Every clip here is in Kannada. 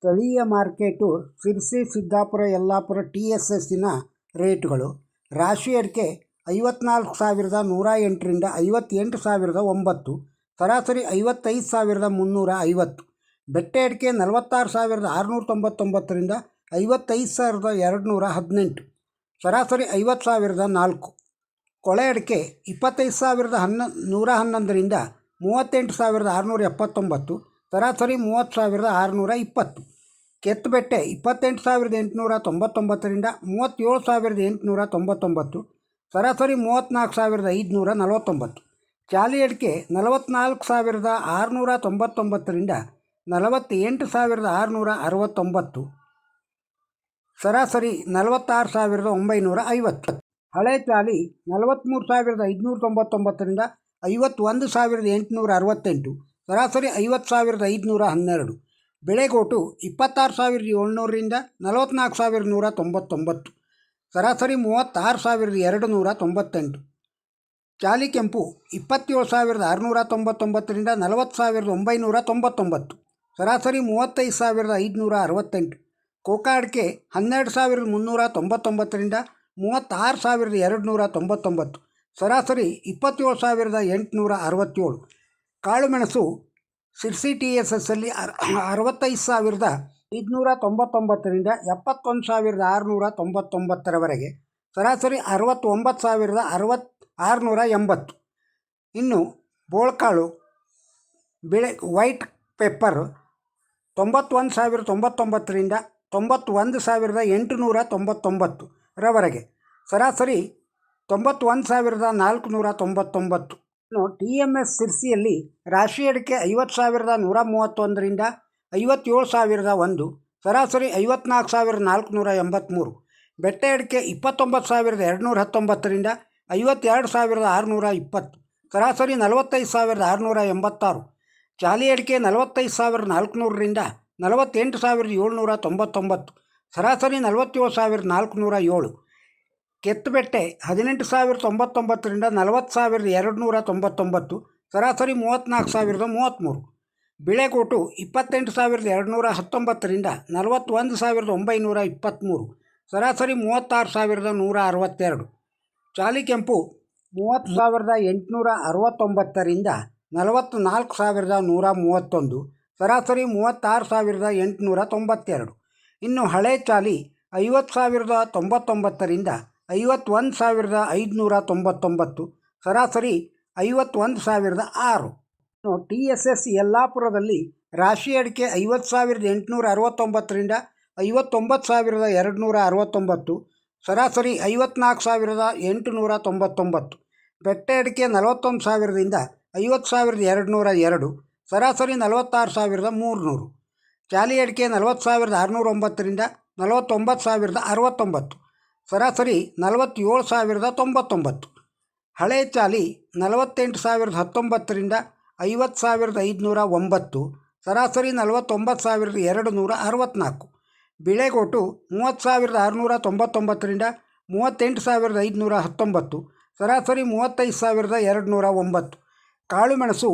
ಸ್ಥಳೀಯ market Sirsi Siddapur, Yellapur T S ಎಸ್ಸಿನ ರೇಟ್ಗಳು. ರಾಶಿ ಅಡಿಕೆ ಐವತ್ನಾಲ್ಕು ಸಾವಿರದ ನೂರ ಎಂಟರಿಂದ ಐವತ್ತೆಂಟು ಸಾವಿರದ ಒಂಬತ್ತು. ಸರಾಸರಿ ಐವತ್ತೈದು ಸಾವಿರದ ಮುನ್ನೂರ ಐವತ್ತು. ಬೆಟ್ಟೆ ಅಡಿಕೆ ನಲವತ್ತಾರು ಸಾವಿರದ ಆರುನೂರ ತೊಂಬತ್ತೊಂಬತ್ತರಿಂದ ಐವತ್ತೈದು ಸಾವಿರದ ಎರಡುನೂರ ಹದಿನೆಂಟು. ಸರಾಸರಿ ಐವತ್ತು ಸಾವಿರದ ನಾಲ್ಕು. ಕೊಳೆ ಅಡಿಕೆ ಇಪ್ಪತ್ತೈದು ಸಾವಿರದ ಹನ್ನ, ನೂರ ಹನ್ನೊಂದರಿಂದ ಮೂವತ್ತೆಂಟು ಸಾವಿರದ ಆರುನೂರ ಎಪ್ಪತ್ತೊಂಬತ್ತು. ಸರಾಸರಿ ಮೂವತ್ತು ಸಾವಿರದ ಆರುನೂರ ಇಪ್ಪತ್ತು. ಕೆತ್ತುಬೆಟ್ಟೆ ಇಪ್ಪತ್ತೆಂಟು ಸಾವಿರದ ಎಂಟುನೂರ ತೊಂಬತ್ತೊಂಬತ್ತರಿಂದ ಮೂವತ್ತೇಳು ಸಾವಿರದ ಎಂಟುನೂರ ತೊಂಬತ್ತೊಂಬತ್ತು, ಸರಾಸರಿ ಮೂವತ್ತ್ನಾಲ್ಕು ಸಾವಿರದ ಐದುನೂರ ನಲವತ್ತೊಂಬತ್ತು, ಚಾಲಿ ಅಡಿಕೆ ನಲವತ್ತ್ನಾಲ್ಕು ಸಾವಿರದ ಆರುನೂರ ತೊಂಬತ್ತೊಂಬತ್ತರಿಂದ ನಲವತ್ತೆಂಟು ಸಾವಿರದ ಆರುನೂರ ಅರವತ್ತೊಂಬತ್ತು, ಸರಾಸರಿ ನಲವತ್ತಾರು ಸಾವಿರದ ಒಂಬೈನೂರ ಐವತ್ತು. ಹಳೆ ಚಾಲಿ ನಲವತ್ತ್ಮೂರು ಸಾವಿರದ ಐದುನೂರ ತೊಂಬತ್ತೊಂಬತ್ತರಿಂದ ಐವತ್ತೊಂದು ಸಾವಿರದ ಎಂಟುನೂರ ಅರವತ್ತೆಂಟು, ಸರಾಸರಿ ಐವತ್ತು ಸಾವಿರದ ಐದುನೂರ ಹನ್ನೆರಡು ಬೆಳೆಗೋಟು ಇಪ್ಪತ್ತಾರು ಸಾವಿರದ ಏಳ್ನೂರರಿಂದ ನಲವತ್ತ್ನಾಲ್ಕು ಸಾವಿರದ ನೂರ ತೊಂಬತ್ತೊಂಬತ್ತು. ಸರಾಸರಿ ಮೂವತ್ತಾರು ಸಾವಿರದ ಎರಡು ನೂರ ತೊಂಬತ್ತೆಂಟು. ಚಾಲಿ ಕೆಂಪು ಇಪ್ಪತ್ತೇಳು ಸಾವಿರದ ಆರುನೂರ ತೊಂಬತ್ತೊಂಬತ್ತರಿಂದ ನಲವತ್ತು ಸಾವಿರದ ಒಂಬೈನೂರ ತೊಂಬತ್ತೊಂಬತ್ತು. ಸರಾಸರಿ ಮೂವತ್ತೈದು ಸಾವಿರದ ಐದುನೂರ ಅರವತ್ತೆಂಟು. ಕೋಕಾ ಅಡಿಕೆ ಹನ್ನೆರಡು ಸಾವಿರದ ಮುನ್ನೂರ ತೊಂಬತ್ತೊಂಬತ್ತರಿಂದ ಮೂವತ್ತಾರು ಸಾವಿರದ ಎರಡು ನೂರ ತೊಂಬತ್ತೊಂಬತ್ತು. ಸರಾಸರಿ ಇಪ್ಪತ್ತೇಳು ಸಾವಿರದ ಎಂಟುನೂರ ಅರವತ್ತೇಳು. ಕಾಳುಮೆಣಸು ಸಿರ್ಸಿ ಟಿ ಎಸ್ ಎಸ್ಸಲ್ಲಿ ಅರ್, ಅರವತ್ತೈದು ಸಾವಿರದ ಐದುನೂರ ತೊಂಬತ್ತೊಂಬತ್ತರಿಂದ ಎಪ್ಪತ್ತೊಂದು ಸಾವಿರದ ಆರುನೂರ ತೊಂಬತ್ತೊಂಬತ್ತರವರೆಗೆ ಸರಾಸರಿ ಅರವತ್ತೊಂಬತ್ತು ಸಾವಿರದ ಅರವತ್ತು ಆರುನೂರ ಎಂಬತ್ತು. ಇನ್ನು ಬೋಳ್ಕಾಳು ಬಿಳೆ, ವೈಟ್ ಪೆಪ್ಪರ್ ತೊಂಬತ್ತೊಂದು ಸಾವಿರದ ತೊಂಬತ್ತೊಂಬತ್ತರಿಂದ ತೊಂಬತ್ತೊಂದು ಸಾವಿರದ ಎಂಟುನೂರ ತೊಂಬತ್ತೊಂಬತ್ತರವರೆಗೆ ಸರಾಸರಿ ತೊಂಬತ್ತೊಂದು ಸಾವಿರದ ನಾಲ್ಕುನೂರ ತೊಂಬತ್ತೊಂಬತ್ತು. ಟಿ ಎಂ ಎಸ್ ಸಿರ್ಸಿಯಲ್ಲಿ ರಾಶಿ ಅಡಿಕೆ ಐವತ್ತು ಸಾವಿರದ ನೂರ ಮೂವತ್ತೊಂದರಿಂದ ಐವತ್ತೇಳು ಸಾವಿರದ ಒಂದು, ಸರಾಸರಿ ಐವತ್ನಾಲ್ಕು ಸಾವಿರದ ನಾಲ್ಕುನೂರ ಎಂಬತ್ತ್ಮೂರು ಬೆಟ್ಟ ಅಡಿಕೆ ಇಪ್ಪತ್ತೊಂಬತ್ತು ಸಾವಿರದ ಎರಡುನೂರ ಹತ್ತೊಂಬತ್ತರಿಂದ ಐವತ್ತೆರಡು ಸಾವಿರದ ಆರುನೂರ ಇಪ್ಪತ್ತು, ಸರಾಸರಿ ನಲವತ್ತೈದು ಸಾವಿರದ ಆರುನೂರ ಎಂಬತ್ತಾರು ಚಾಲಿ ಅಡಿಕೆ ನಲವತ್ತೈದು ಸಾವಿರದ ನಾಲ್ಕುನೂರರಿಂದ ನಲವತ್ತೆಂಟು ಸಾವಿರದ ಏಳ್ನೂರ ತೊಂಬತ್ತೊಂಬತ್ತು, ಸರಾಸರಿ ನಲವತ್ತೇಳು ಸಾವಿರದ ನಾಲ್ಕುನೂರ ಏಳು ಕೆತ್ತುಬೆಟ್ಟೆ. ಹದಿನೆಂಟು ಸಾವಿರದ ತೊಂಬತ್ತೊಂಬತ್ತರಿಂದ ನಲವತ್ತು ಸಾವಿರದ ಎರಡು ನೂರ ತೊಂಬತ್ತೊಂಬತ್ತು, ಸರಾಸರಿ ಮೂವತ್ತ್ನಾಲ್ಕು ಸಾವಿರದ ಮೂವತ್ತ್ಮೂರು. ಬಿಳೆಕೋಟು ಇಪ್ಪತ್ತೆಂಟು ಸಾವಿರದ ಎರಡುನೂರ ಹತ್ತೊಂಬತ್ತರಿಂದ ನಲವತ್ತೊಂದು ಸಾವಿರದ ಒಂಬೈನೂರ ಇಪ್ಪತ್ತ್ಮೂರು, ಸರಾಸರಿ ಮೂವತ್ತಾರು ಸಾವಿರದ ನೂರ ಅರವತ್ತೆರಡು. ಚಾಲಿ ಕೆಂಪು ಮೂವತ್ತು ಸಾವಿರದ ಎಂಟುನೂರ ಅರವತ್ತೊಂಬತ್ತರಿಂದ ನಲವತ್ತ್ನಾಲ್ಕು ಸಾವಿರದ ನೂರ ಮೂವತ್ತೊಂದು, ಸರಾಸರಿ ಮೂವತ್ತಾರು ಸಾವಿರದ ಎಂಟುನೂರ ತೊಂಬತ್ತೆರಡು. ಇನ್ನು ಹಳೆ ಚಾಲಿ ಐವತ್ತು ಸಾವಿರದ ತೊಂಬತ್ತೊಂಬತ್ತರಿಂದ ಐವತ್ತೊಂದು ಸಾವಿರದ ಐದುನೂರ ತೊಂಬತ್ತೊಂಬತ್ತು, ಸರಾಸರಿ ಐವತ್ತೊಂದು ಸಾವಿರದ ಆರು. ಟಿ ಎಸ್ ಎಸ್ ಯಲ್ಲಾಪುರದಲ್ಲಿ ರಾಶಿ ಅಡಿಕೆ ಐವತ್ತು ಸಾವಿರದ ಎಂಟುನೂರ ಅರವತ್ತೊಂಬತ್ತರಿಂದ ಐವತ್ತೊಂಬತ್ತು ಸಾವಿರದ ಎರಡುನೂರ ಅರವತ್ತೊಂಬತ್ತು, ಸರಾಸರಿ ಐವತ್ನಾಲ್ಕು ಸಾವಿರದ ಎಂಟುನೂರ ತೊಂಬತ್ತೊಂಬತ್ತು. ಬೆಟ್ಟ ಅಡಿಕೆ ನಲವತ್ತೊಂದು ಸಾವಿರದಿಂದ ಐವತ್ತು ಸಾವಿರದ ಎರಡುನೂರ ಎರಡು, ಸರಾಸರಿ ನಲವತ್ತಾರು ಸಾವಿರದ ಮೂರುನೂರು. ಚಾಲಿ ಅಡಿಕೆ ನಲವತ್ತು ಸಾವಿರದ ಆರುನೂರ ಒಂಬತ್ತರಿಂದ ನಲವತ್ತೊಂಬತ್ತು ಸಾವಿರದ ಅರವತ್ತೊಂಬತ್ತು. ಸರಾಸರಿ ನಲವತ್ತೇಳು ಸಾವಿರದ ತೊಂಬತ್ತೊಂಬತ್ತು. ಹಳೆ ಚಾಲಿ ನಲವತ್ತೆಂಟು ಸಾವಿರದ ಹತ್ತೊಂಬತ್ತರಿಂದ ಐವತ್ತು ಸಾವಿರದ ಐದುನೂರ ಒಂಬತ್ತು, ಸರಾಸರಿ ನಲವತ್ತೊಂಬತ್ತು ಸಾವಿರದ ಎರಡು ನೂರ ಅರವತ್ತ್ನಾಲ್ಕು ಬಿಳೆಗೋಟು ಮೂವತ್ತು ಸಾವಿರದ ಆರುನೂರ ತೊಂಬತ್ತೊಂಬತ್ತರಿಂದ ಮೂವತ್ತೆಂಟು ಸಾವಿರದ ಐದುನೂರ ಹತ್ತೊಂಬತ್ತು, ಸರಾಸರಿ ಮೂವತ್ತೈದು ಸಾವಿರದ ಎರಡು ನೂರ ಒಂಬತ್ತು. ಕಾಳುಮೆಣಸು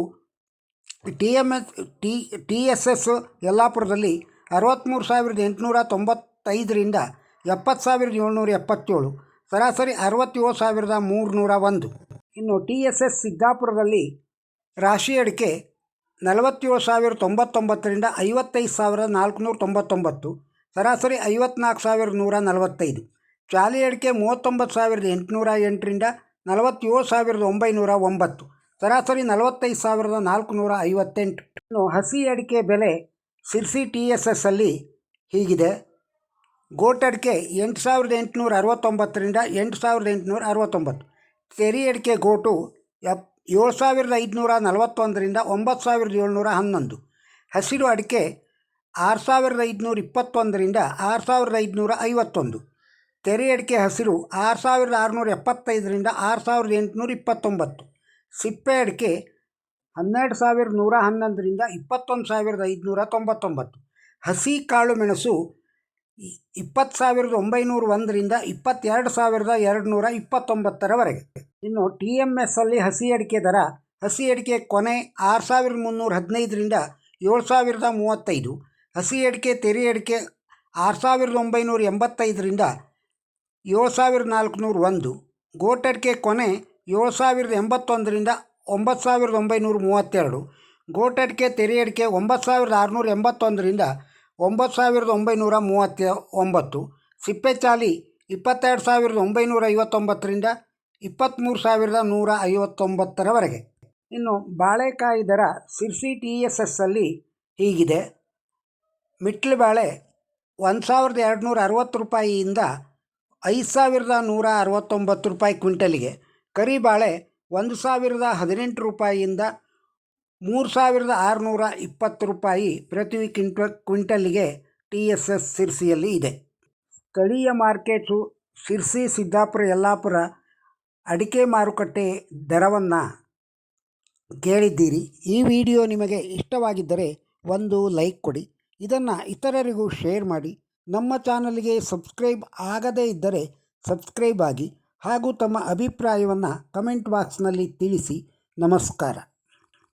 T M S T T S S ಯಲ್ಲಾಪುರದಲ್ಲಿ ಅರವತ್ತ್ಮೂರು ಸಾವಿರದ ಎಂಟುನೂರ ತೊಂಬತ್ತೈದರಿಂದ ಎಪ್ಪತ್ತು ಸಾವಿರದ ಏಳ್ನೂರ ಎಪ್ಪತ್ತೇಳು, ಸರಾಸರಿ ಅರವತ್ತೇಳು ಸಾವಿರದ ಮೂರುನೂರ ಒಂದು. ಇನ್ನು ಟಿ ಎಸ್ ಎಸ್ ಸಿದ್ದಾಪುರದಲ್ಲಿ ರಾಶಿ ಅಡಿಕೆ ನಲವತ್ತೇಳು ಸಾವಿರ ತೊಂಬತ್ತೊಂಬತ್ತರಿಂದ ಐವತ್ತೈದು ಸಾವಿರದ ನಾಲ್ಕುನೂರ ತೊಂಬತ್ತೊಂಬತ್ತು, ಸರಾಸರಿ ಐವತ್ನಾಲ್ಕು ಸಾವಿರದ ನೂರ ನಲವತ್ತೈದು. ಚಾಲಿ ಅಡಿಕೆ ಮೂವತ್ತೊಂಬತ್ತು ಸಾವಿರದ ಎಂಟುನೂರ ಎಂಟರಿಂದ ನಲವತ್ತೇಳು ಸಾವಿರದ ಒಂಬೈನೂರ ಒಂಬತ್ತು, ಸರಾಸರಿ ನಲವತ್ತೈದು ಸಾವಿರದ ನಾಲ್ಕುನೂರ ಐವತ್ತೆಂಟು. ಇನ್ನು ಹಸಿ ಅಡಿಕೆ ಬೆಲೆ ಸಿರ್ಸಿ ಟಿ ಎಸ್ ಎಸ್ಸಲ್ಲಿ ಹೀಗಿದೆ. ಗೋಟ್ ಅಡಿಕೆ ಎಂಟು ಸಾವಿರದ ಎಂಟುನೂರ ಅರವತ್ತೊಂಬತ್ತರಿಂದ ಎಂಟು ಸಾವಿರದ ಎಂಟುನೂರ ಅರವತ್ತೊಂಬತ್ತು. ತೆರಿ ಅಡಿಕೆ ಗೋಟು ಎಪ್ ಏಳು ಸಾವಿರದ ಐದುನೂರ ನಲವತ್ತೊಂದರಿಂದ ಒಂಬತ್ತು ಸಾವಿರದ ಏಳ್ನೂರ ಹನ್ನೊಂದು. ಹಸಿರು ಅಡಿಕೆ ಆರು ಸಾವಿರದ ಐದುನೂರ ಇಪ್ಪತ್ತೊಂದರಿಂದ ಆರು ಸಾವಿರದ ಐದುನೂರ ಐವತ್ತೊಂದು. ತೆರೆ ಅಡಿಕೆ ಹಸಿರು ಆರು ಸಾವಿರದ ಆರುನೂರ ಎಪ್ಪತ್ತೈದರಿಂದ ಆರು ಸಾವಿರದ ಎಂಟುನೂರ ಇಪ್ಪತ್ತೊಂಬತ್ತು. ಸಿಪ್ಪೆ ಅಡಿಕೆ ಹನ್ನೆರಡು ಸಾವಿರದ ನೂರ ಹನ್ನೊಂದರಿಂದ ಇಪ್ಪತ್ತೊಂದು ಸಾವಿರದ ಐದುನೂರ ತೊಂಬತ್ತೊಂಬತ್ತು. ಹಸಿ ಕಾಳು ಮೆಣಸು ಇಪ್ಪತ್ತು ಸಾವಿರದ ಒಂಬೈನೂರ ಒಂದರಿಂದ ಇಪ್ಪತ್ತೆರಡು ಸಾವಿರದ ಎರಡು ನೂರ ಇಪ್ಪತ್ತೊಂಬತ್ತರವರೆಗೆ ಇನ್ನು ಟಿ ಎಂ ಎಸ್ಸಲ್ಲಿ ಹಸಿ ಅಡಿಕೆ ದರ, ಹಸಿ ಅಡಿಕೆ ಕೊನೆ ಆರು ಸಾವಿರದ ಮುನ್ನೂರ ಹದಿನೈದರಿಂದ ಏಳು ಸಾವಿರದ ಮೂವತ್ತೈದು, ಹಸಿ ಅಡಿಕೆ ತೆರೆ ಅಡಿಕೆ ಆರು ಸಾವಿರದ ಒಂಬೈನೂರ ಎಂಬತ್ತೈದರಿಂದ ಏಳು ಸಾವಿರದ ನಾಲ್ಕುನೂರ ಒಂದು ಗೋಟಡಿಕೆ ಕೊನೆ ಏಳು ಸಾವಿರದ ಎಂಬತ್ತೊಂದರಿಂದ ಒಂಬತ್ತು ಸಾವಿರದ ಒಂಬೈನೂರ ಮೂವತ್ತೆರಡು ಗೋಟಡಿಕೆ ತೆರೆ ಅಡಿಕೆ ಒಂಬತ್ತು ಸಾವಿರದ ಆರುನೂರ ಎಂಬತ್ತೊಂದರಿಂದ ಒಂಬತ್ತು ಸಾವಿರದ ಒಂಬೈನೂರ ಮೂವತ್ತ ಒಂಬತ್ತು ಸಿಪ್ಪೆಚಾಲಿ ಇಪ್ಪತ್ತೆರಡು ಸಾವಿರದ ಒಂಬೈನೂರ ಐವತ್ತೊಂಬತ್ತರಿಂದ ಇಪ್ಪತ್ತ್ಮೂರು ಸಾವಿರದ ನೂರ ಐವತ್ತೊಂಬತ್ತರವರೆಗೆ. ಇನ್ನು ಬಾಳೆಕಾಯಿ ದರ ಸಿರ್ಸಿ ಟಿ ಎಸ್ ಎಸ್ಸಲ್ಲಿ ಹೀಗಿದೆ. ಮಿಟ್ಲು ಬಾಳೆ ಒಂದು ಸಾವಿರದ ಎರಡುನೂರ ಅರವತ್ತು ರೂಪಾಯಿಯಿಂದ ಐದು ಸಾವಿರದ ನೂರ ಅರವತ್ತೊಂಬತ್ತು ರೂಪಾಯಿ ಕ್ವಿಂಟಲಿಗೆ. ಕರಿಬಾಳೆ ಒಂದು ಸಾವಿರದ ಹದಿನೆಂಟು ರೂಪಾಯಿಯಿಂದ ಮೂರು ಸಾವಿರದ ಆರುನೂರ ಇಪ್ಪತ್ತು ರೂಪಾಯಿ ಪ್ರತಿ ಕ್ವಿಂಟ ಕ್ವಿಂಟಲ್ಲಿಗೆ ಟಿ ಎಸ್ ಎಸ್ ಸಿರ್ಸಿಯಲ್ಲಿ ಇದೆ. ಸ್ಥಳೀಯ ಮಾರ್ಕೆಟು ಸಿರ್ಸಿ, ಸಿದ್ದಾಪುರ, ಯಲ್ಲಾಪುರ ಅಡಿಕೆ ಮಾರುಕಟ್ಟೆ ದರವನ್ನು ಕೇಳಿದ್ದೀರಿ. ಈ ವಿಡಿಯೋ ನಿಮಗೆ ಇಷ್ಟವಾಗಿದ್ದರೆ ಒಂದು ಲೈಕ್ ಕೊಡಿ. ಇದನ್ನು ಇತರರಿಗೂ ಶೇರ್ ಮಾಡಿ. ನಮ್ಮ ಚಾನಲ್ಗೆ ಸಬ್ಸ್ಕ್ರೈಬ್ ಆಗದೇ ಇದ್ದರೆ ಸಬ್ಸ್ಕ್ರೈಬ್ ಆಗಿ ಹಾಗೂ ತಮ್ಮ ಅಭಿಪ್ರಾಯವನ್ನು ಕಮೆಂಟ್ ಬಾಕ್ಸ್ನಲ್ಲಿ ತಿಳಿಸಿ. ನಮಸ್ಕಾರ.